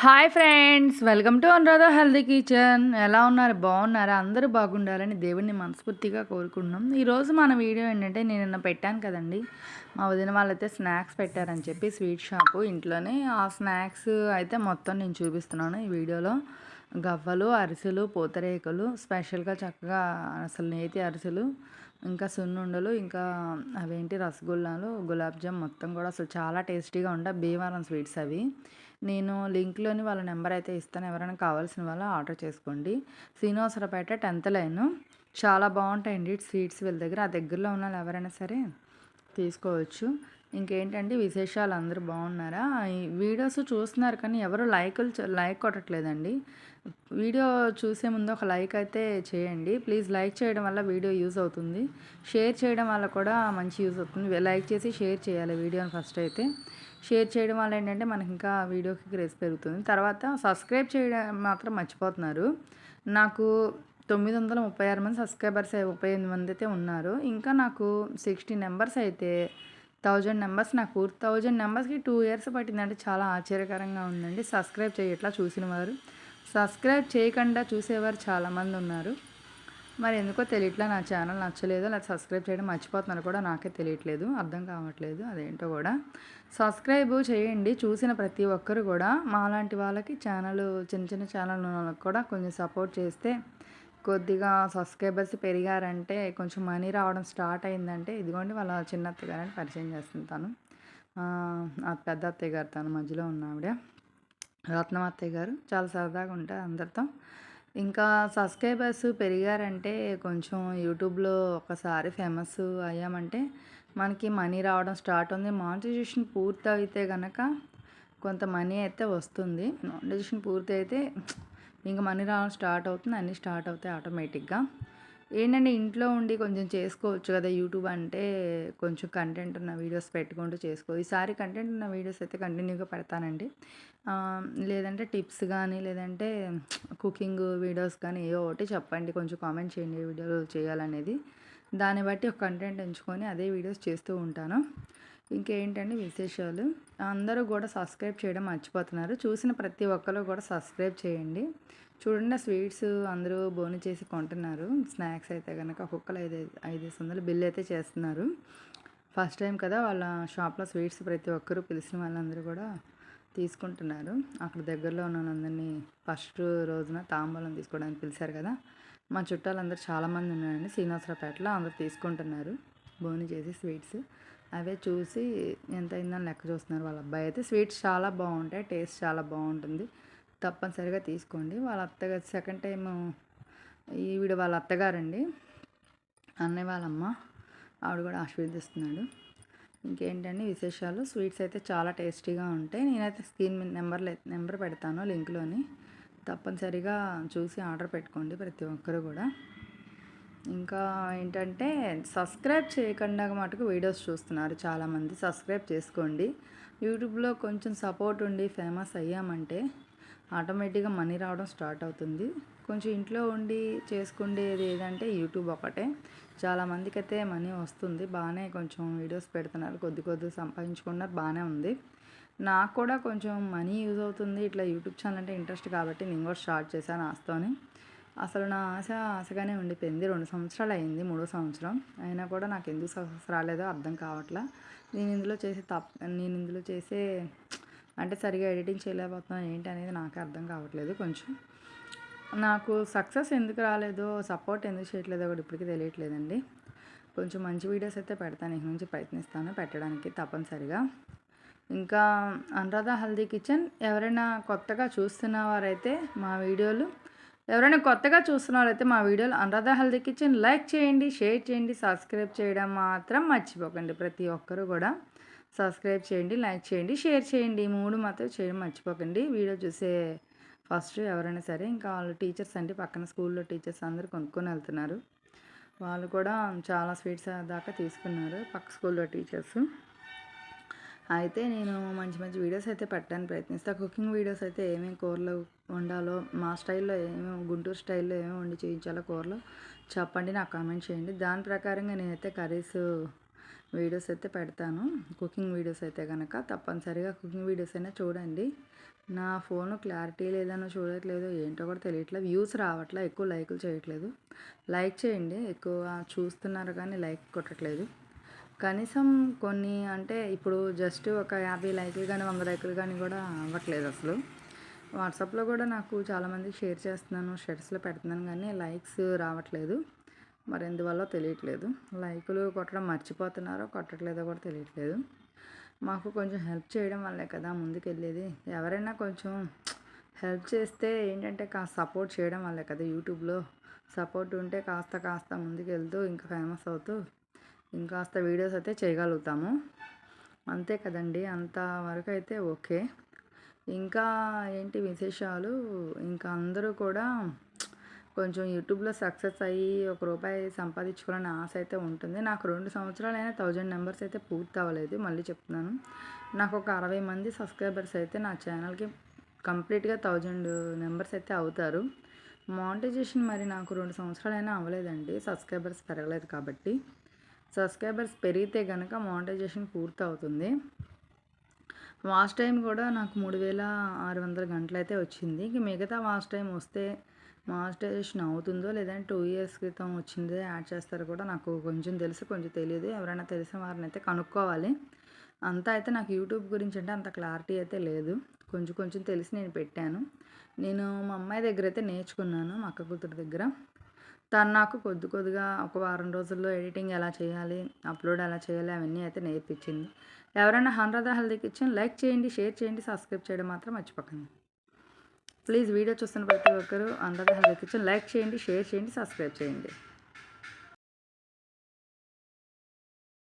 Hi friends welcome to Anuradha healthy kitchen. ఎలా ఉన్నారు? బాగున్నారా? అందరూ బాగుండాలని దేవుడిని మనస్ఫూర్తిగా కోరుకుంటున్నాం. ఈరోజు మన వీడియో ఏంటంటే నేను నిన్న పెట్టాను కదండి. మా వదిన వాళ్ళైతే స్నాక్స్ పెట్టారని చెప్పి స్వీట్ షాపు ఇంట్లోనే ఆ స్నాక్స్ అయితే మొత్తం నేను చూపిస్తున్నాను ఈ వీడియోలో. గవ్వలు అరిసెలు పూతరేకులు స్పెషల్గా చక్కగా అసలు నేతి అరిసెలు ఇంకా సున్నుండలు ఇంకా అవేంటి? రసగుల్లాలు గులాబ్ జామ్ మొత్తం కూడా అసలు చాలా టేస్టీగా ఉంటాయి. భీమవరం స్వీట్స్ అవి. నేను లింక్లోని వాళ్ళ నెంబర్ అయితే ఇస్తాను. ఎవరైనా కావాల్సిన వాళ్ళు ఆర్డర్ చేసుకోండి. Srinivasarapeta tenth line. చాలా బాగుంటాయండి సీట్స్ వీళ్ళ దగ్గర. ఆ దగ్గరలో ఉన్న వాళ్ళు ఎవరైనా సరే తీసుకోవచ్చు. ఇంకేంటంటే విశేషాలు? అందరూ బాగున్నారా? ఈ వీడియోస్ చూస్తున్నారు కానీ ఎవరు లైకులు లైక్ కొట్టట్లేదండి. వీడియో చూసే ముందు ఒక లైక్ అయితే చేయండి. ప్లీజ్ లైక్ చేయడం వల్ల వీడియో యూజ్ అవుతుంది. షేర్ చేయడం వల్ల కూడా మంచి యూజ్ అవుతుంది. లైక్ చేసి షేర్ చేయాలి వీడియోని ఫస్ట్ అయితే. షేర్ చేయడం వల్ల ఏంటంటే మనకి ఇంకా వీడియోకి క్రేజ్ పెరుగుతుంది. తర్వాత సబ్స్క్రైబ్ చేయడం మాత్రం మర్చిపోతున్నారు. నాకు తొమ్మిది వందల ముప్పై ఆరు మంది సబ్స్క్రైబర్స్ ముప్పై ఎనిమిది మంది అయితే ఉన్నారు. ఇంకా నాకు సిక్స్టీ నెంబర్స్ అయితే థౌజండ్ నెంబర్స్ నాకు ఫోర్ థౌజండ్ నెంబర్స్కి టూ ఇయర్స్ పట్టిందంటే చాలా ఆశ్చర్యకరంగా ఉందండి. సబ్స్క్రైబ్ చేయట్లా చూసిన వారు. సబ్స్క్రైబ్ చేయకుండా చూసేవారు చాలామంది ఉన్నారు. మరి ఎందుకో తెలియట్లే నా ఛానల్ నచ్చలేదు లేదా సబ్స్క్రైబ్ చేయడం మర్చిపోతున్నారు కూడా నాకే తెలియట్లేదు అర్థం కావట్లేదు అదేంటో కూడా. సబ్స్క్రైబ్ చేయండి చూసిన ప్రతి ఒక్కరు కూడా. మాలాంటి వాళ్ళకి ఛానల్ చిన్న చిన్న ఛానల్ వాళ్ళకి కూడా కొంచెం సపోర్ట్ చేస్తే కొద్దిగా సబ్స్క్రైబర్స్ పెరిగారంటే కొంచెం మనీ రావడం స్టార్ట్ అయిందంటే ఇదిగోండి వాళ్ళ చిన్న అత్తయ్య గారిని పరిచయం చేస్తుంటాను. ఆ పెద్ద అత్తయ్య గారు తను మధ్యలో ఉన్న ఆవిడ. రత్నం అత్తయ్య గారు చాలా సరదాగా ఉంటారు అందరితో. ఇంకా సబ్స్క్రైబర్స్ పెరిగారంటే కొంచెం యూట్యూబ్లో ఒకసారి ఫేమస్ అయ్యామంటే మనకి మనీ రావడం స్టార్ట్ ఉంది. మానిటైజేషన్ పూర్తి అయితే కనుక కొంత మనీ అయితే వస్తుంది. మానిటైజేషన్ పూర్తి అయితే ఇంకా మనీ రావడం స్టార్ట్ అవుతుంది. అన్నీ స్టార్ట్ అవుతాయి ఆటోమేటిక్గా. ఏంటంటే ఇంట్లో ఉండి కొంచెం చేసుకోవచ్చు కదా యూట్యూబ్ అంటే కొంచెం కంటెంట్ ఉన్న వీడియోస్ పెట్టుకుంటూ చేసుకో. ఈసారి కంటెంట్ ఉన్న వీడియోస్ అయితే కంటిన్యూగా పెడతానండి. లేదంటే టిప్స్ కానీ లేదంటే కుకింగ్ వీడియోస్ కానీ ఏవో ఒకటి చెప్పండి. కొంచెం కామెంట్ చేయండి వీడియోలు చేయాలనేది. దాన్ని బట్టి ఒక కంటెంట్ ఎంచుకొని అదే వీడియోస్ చేస్తూ ఉంటాను. ఇంకేంటంటే విశేషాలు? అందరూ కూడా సబ్స్క్రైబ్ చేయడం మర్చిపోతున్నారు. చూసిన ప్రతి ఒక్కరు కూడా సబ్స్క్రైబ్ చేయండి. చూడండి స్వీట్స్ అందరూ బోని చేసి కొంటున్నారు. స్నాక్స్ అయితే కనుక ఒక్కొక్కరు ఐదు ఐదు వందలు బిల్ అయితే చేస్తున్నారు. ఫస్ట్ టైం కదా వాళ్ళ షాప్లో స్వీట్స్ ప్రతి ఒక్కరూ పిలిచిన వాళ్ళందరూ కూడా తీసుకుంటున్నారు. అక్కడ దగ్గరలో ఉన్నందరినీ ఫస్ట్ రోజున తాంబూలం తీసుకోవడానికి పిలిచారు కదా. మా చుట్టాలందరూ చాలామంది ఉన్నారండి. శ్రీనివాసరావుపేటలో అందరూ తీసుకుంటున్నారు. బోని చేసి స్వీట్స్. అవే చూసి ఎంత అయిందని లెక్క చూస్తున్నారు వాళ్ళ అబ్బాయి. అయితే స్వీట్స్ చాలా బాగుంటాయి టేస్ట్ చాలా బాగుంటుంది. తప్పనిసరిగా తీసుకోండి. వాళ్ళ అత్తగారు సెకండ్ టైం ఈవిడ వాళ్ళ అత్తగారండి. అన్నయ్య వాళ్ళమ్మ ఆవిడ కూడా ఆశీర్వదిస్తున్నాడు. ఇంకేంటండి విశేషాలు? స్వీట్స్ అయితే చాలా టేస్టీగా ఉంటాయి. నేనైతే స్క్రీన్ నెంబర్ నెంబర్ పెడతాను లింక్లోని. తప్పనిసరిగా చూసి ఆర్డర్ పెట్టుకోండి ప్రతి ఒక్కరు కూడా. ఇంకా ఏంటంటే సబ్స్క్రైబ్ చేయకుండా మటుకు వీడియోస్ చూస్తున్నారు చాలామంది. సబ్స్క్రైబ్ చేసుకోండి. యూట్యూబ్లో కొంచెం సపోర్ట్ ఉండి ఫేమస్ అయ్యామంటే ఆటోమేటిక్గా మనీ రావడం స్టార్ట్ అవుతుంది. కొంచెం ఇంట్లో ఉండి చేసుకునేది ఏదంటే యూట్యూబ్ ఒకటే. చాలామందికి అయితే మనీ వస్తుంది. బాగానే కొంచెం వీడియోస్ పెడుతున్నారు. కొద్ది కొద్ది సంపాదించుకున్నారు. బాగానే ఉంది. నాకు కూడా కొంచెం మనీ యూజ్ అవుతుంది. ఇట్లా యూట్యూబ్ ఛానల్ అంటే ఇంట్రెస్ట్ కాబట్టి నేను కూడా స్టార్ట్ చేశాను ఆస్తోని అసలు నా ఆశ ఆశగానే ఉండిపోయింది. రెండు సంవత్సరాలు అయింది మూడో సంవత్సరం. అయినా కూడా నాకు ఎందుకు సక్సెస్ రాలేదో అర్థం కావట్లా. నేను ఇందులో చేసే తప్ప నేను ఇందులో చేసే అంటే సరిగా ఎడిటింగ్ చేయలేకపోతున్నాను ఏంటి అనేది నాకే అర్థం కావట్లేదు కొంచెం. నాకు సక్సెస్ ఎందుకు రాలేదో సపోర్ట్ ఎందుకు చేయట్లేదో కూడా ఇప్పటికీ తెలియట్లేదండి. కొంచెం మంచి వీడియోస్ అయితే పెడతాను ఇక నుంచి ప్రయత్నిస్తాను పెట్టడానికి తప్పనిసరిగా. ఇంకా అనురాధ హల్దీ కిచెన్ ఎవరైనా కొత్తగా చూస్తున్న వారైతే మా వీడియోలు ఎవరైనా కొత్తగా చూస్తున్నారైతే మా వీడియోలు అనురాధ హెల్దీ కిచెన్ లైక్ చేయండి షేర్ చేయండి సబ్స్క్రైబ్ చేయడం మాత్రం మర్చిపోకండి ప్రతి ఒక్కరు కూడా. సబ్స్క్రైబ్ చేయండి లైక్ చేయండి షేర్ చేయండి. మూడు మాత్రం చేయడం మర్చిపోకండి. వీడియో చూసే ఫస్ట్ ఎవరైనా సరే ఇంకా వాళ్ళు టీచర్స్ అంటే పక్కన స్కూల్లో టీచర్స్ అందరూ కొనుక్కొని వెళ్తున్నారు. వాళ్ళు కూడా చాలా స్వీట్స్ దాకా తీసుకున్నారు పక్క స్కూల్లో టీచర్స్. అయితే నేను మంచి మంచి వీడియోస్ అయితే పెట్టడానికి ప్రయత్నిస్తాను కుకింగ్ వీడియోస్ అయితే ఏమేమి కూరలు వండాలో మా స్టైల్లో ఏమేమి గుంటూరు స్టైల్లో ఏమేమి వండి చేయించాలో కూరలు చెప్పండి నాకు కామెంట్ చేయండి. దాని ప్రకారంగా నేనైతే కర్రీస్ వీడియోస్ అయితే పెడతాను. కుకింగ్ వీడియోస్ అయితే కనుక తప్పనిసరిగా కుకింగ్ వీడియోస్ అయినా చూడండి. నా ఫోన్ క్లారిటీ లేదనో చూడట్లేదు ఏంటో కూడా తెలియట్లేదు. వ్యూస్ రావట్లే ఎక్కువ లైకులు చేయట్లేదు. లైక్ చేయండి ఎక్కువ చూస్తున్నారు కానీ లైక్ కొట్టట్లేదు. కనీసం కొన్ని అంటే ఇప్పుడు జస్ట్ ఒక యాభై లైకులు కానీ వంద లైకులు కానీ కూడా అవ్వట్లేదు అసలు. వాట్సాప్లో కూడా నాకు చాలామంది షేర్ చేస్తున్నాను షర్ట్స్లో పెడుతున్నాను కానీ లైక్స్ రావట్లేదు. మరి ఎందువల్ల తెలియట్లేదు. లైకులు కొట్టడం మర్చిపోతున్నారో కొట్టట్లేదో కూడా తెలియట్లేదు. మాకు కొంచెం హెల్ప్ చేయడం వల్లే కదా ముందుకెళ్ళేది. ఎవరైనా కొంచెం హెల్ప్ చేస్తే ఏంటంటే కాస్త సపోర్ట్ చేయడం వల్లే కదా యూట్యూబ్లో. సపోర్ట్ ఉంటే కాస్త కాస్త ముందుకెళ్తూ ఇంకా ఫేమస్ అవుతూ ఇంకాస్త వీడియోస్ అయితే చేయగలుగుతాము. అంతే కదండి అంతవరకు అయితే ఓకే. ఇంకా ఏంటి విశేషాలు? ఇంకా అందరూ కూడా కొంచెం యూట్యూబ్లో సక్సెస్ అయ్యి ఒక రూపాయి సంపాదించుకోవాలని ఆశ అయితే ఉంటుంది. నాకు రెండు సంవత్సరాలైనా థౌజండ్ నెంబర్స్ అయితే పూర్తి అవ్వలేదు మళ్ళీ చెప్తున్నాను. నాకు ఒక అరవై మంది సబ్స్క్రైబర్స్ అయితే నా ఛానల్కి కంప్లీట్గా థౌజండ్ నెంబర్స్ అయితే అవుతారు. మానిటైజేషన్ మరి నాకు రెండు సంవత్సరాలు అయినా అవ్వలేదండి సబ్స్క్రైబర్స్ పెరగలేదు కాబట్టి. సబ్స్క్రైబర్స్ పెరిగితే కనుక మానిటైజేషన్ పూర్తి అవుతుంది వాచ్ టైం కూడా నాకు మూడు వేల ఆరు వందల గంటలు అయితే వచ్చింది. ఇంక మిగతా వాచ్ టైం వస్తే మానిటైజేషన్ అవుతుందో లేదంటే టూ ఇయర్స్ క్రితం వచ్చిందో యాడ్ చేస్తారో కూడా నాకు కొంచెం తెలుసు కొంచెం తెలియదు ఎవరైనా తెలిసిన వారిని అయితే కనుక్కోవాలి. అంతా అయితే నాకు యూట్యూబ్ గురించి అంటే అంత క్లారిటీ అయితే లేదు. కొంచెం కొంచెం తెలిసి నేను పెట్టాను. నేను మా అమ్మాయి దగ్గర అయితే నేర్చుకున్నాను మా అక్క కూతురు దగ్గర. తను నాకు కొద్ది కొద్దిగా ఒక వారం రోజుల్లో ఎడిటింగ్ ఎలా చేయాలి అప్లోడ్ ఎలా చేయాలి అవన్నీ అయితే నేర్పించింది. ఎవరైనా హండ్రెడ్ హెల్దీ కిచెన్ లైక్ చేయండి షేర్ చేయండి సబ్స్క్రైబ్ చేయడం మాత్రం మర్చిపోకండి. ప్లీజ్ వీడియో చూస్తున్న ప్రతి ఒక్కరు హండ్రెడ్ హెల్తీ కిచెన్ లైక్ చేయండి షేర్ చేయండి సబ్స్క్రైబ్ చేయండి.